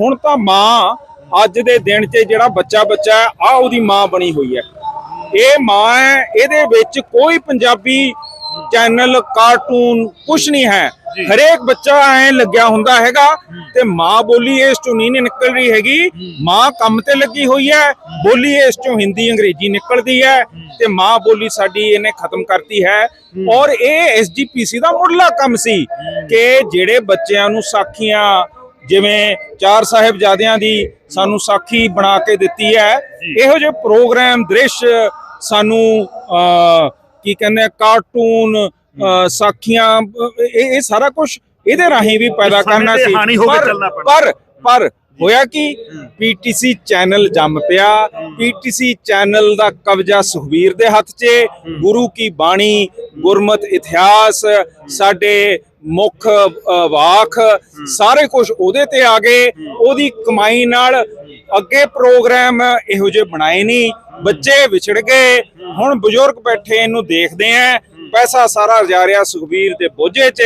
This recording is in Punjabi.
ਹੁਣ ਤਾਂ ਮਾਂ ਅੱਜ ਦੇ ਦਿਨ 'ਚ ਜਿਹੜਾ ਬੱਚਾ ਬੱਚਾ ਆ ਉਹਦੀ ਮਾਂ ਬਣੀ ਹੋਈ ਹੈ। ਇਹ ਮਾਂ ਹੈ ਇਹਦੇ ਵਿੱਚ ਕੋਈ ਪੰਜਾਬੀ ਚੈਨਲ ਕਾਰਟੂਨ ਕੁਝ ਨਹੀਂ ਹੈ। ਹਰੇਕ ਬੱਚਾ ਐ ਲੱਗਿਆ ਹੁੰਦਾ ਹੈਗਾ ਤੇ ਮਾਂ ਬੋਲੀ ਇਸ ਚੋਂ ਨਹੀਂ ਨਿਕਲ ਰਹੀ ਹੈਗੀ। ਮਾਂ ਕੰਮ ਤੇ ਲੱਗੀ ਹੋਈ ਹੈ ਬੋਲੀ ਇਸ ਚੋਂ ਹਿੰਦੀ ਅੰਗਰੇਜ਼ੀ ਨਿਕਲਦੀ ਹੈ ਤੇ ਮਾਂ ਬੋਲੀ ਸਾਡੀ ਇਹਨੇ ਖਤਮ ਕਰਤੀ ਹੈ। ਔਰ ਇਹ ਐਸਜੀਪੀਸੀ ਦਾ ਮੁੱਢਲਾ ਕੰਮ ਸੀ ਕਿ ਜਿਹੜੇ ਬੱਚਿਆਂ ਨੂੰ ਸਾਖੀਆਂ ਜਿਵੇਂ ਚਾਰ ਸਾਹਿਬਜ਼ਾਦਿਆਂ ਦੀ ਸਾਨੂੰ ਸਾਖੀ ਬਣਾ ਕੇ ਦਿੱਤੀ ਹੈ। ਇਹੋ ਜਿਹੇ ਪ੍ਰੋਗਰਾਮ ਦ੍ਰਿਸ਼ ਸਾਨੂੰ ਕੀ ਕਹਿੰਦੇ ਕਾਰਟੂਨ ਸਾਖੀਆਂ ਇਹ ਸਾਰਾ ਕੁਝ ਇਹਦੇ ਰਾਹੀਂ ਵੀ ਪੈਦਾ ਕਰਨਾ ਸੀ। ਪਰ ਪਰ ਹੋਇਆ ਕਿ? ਪੀਟੀਸੀ ਚੈਨਲ ਜੰਮ ਪਿਆ। ਪੀਟੀਸੀ ਚੈਨਲ ਦਾ ਕਬਜ਼ਾ ਸੁਖਵੀਰ ਦੇ ਹੱਥ 'ਚ ਗੁਰੂ ਕੀ ਬਾਣੀ ਗੁਰਮਤ ਇਤਿਹਾਸ ਸਾਡੇ ਮੁੱਖ ਵਾਕ ਸਾਰੇ ਕੁਝ ਉਹਦੇ ਤੇ ਆ ਗਏ। ਉਹਦੀ ਕਮਾਈ ਨਾਲ ਅੱਗੇ ਪ੍ਰੋਗਰਾਮ ਇਹੋ ਜਿਹੇ ਬਣਾਏ ਨਹੀਂ ਬੱਚੇ ਵਿਛੜ ਗਏ। ਹੁਣ ਬਜ਼ੁਰਗ ਬੈਠੇ ਇਹਨੂੰ ਦੇਖਦੇ ਆ। ਪੈਸਾ ਸਾਰਾ ਜਾ ਰਿਹਾ ਸੁਖਵੀਰ ਦੇ ਬੋਝੇ 'ਚ।